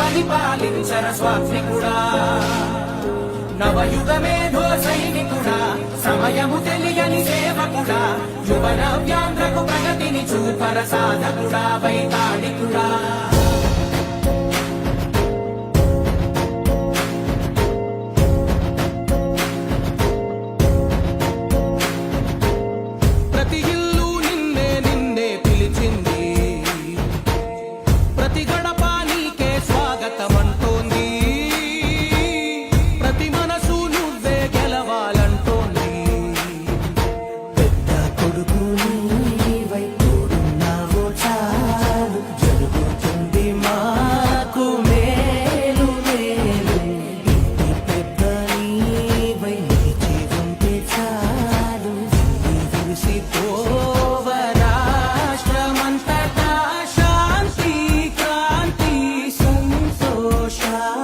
పరిపాలించర స్వాత్మికుడా నవయుగమేధో సైనికుడా సమయము తెలియని సేవకుడా యువన వ్యాంధ్రకు ప్రగతిని చూపర సాధకుడా వైతాడికుడా పెద్ద కొడుకు నీవై తోడున్నావో చాలు. జరుగుతుంది మాకు మేలు మేలు. ఇంటి పెద్ద నీవై నిలిచి ఉంటే చాలు. విరిసి పోవ రాష్ట్రమంతటా శాంతి క్రాంతి సంతోషాలు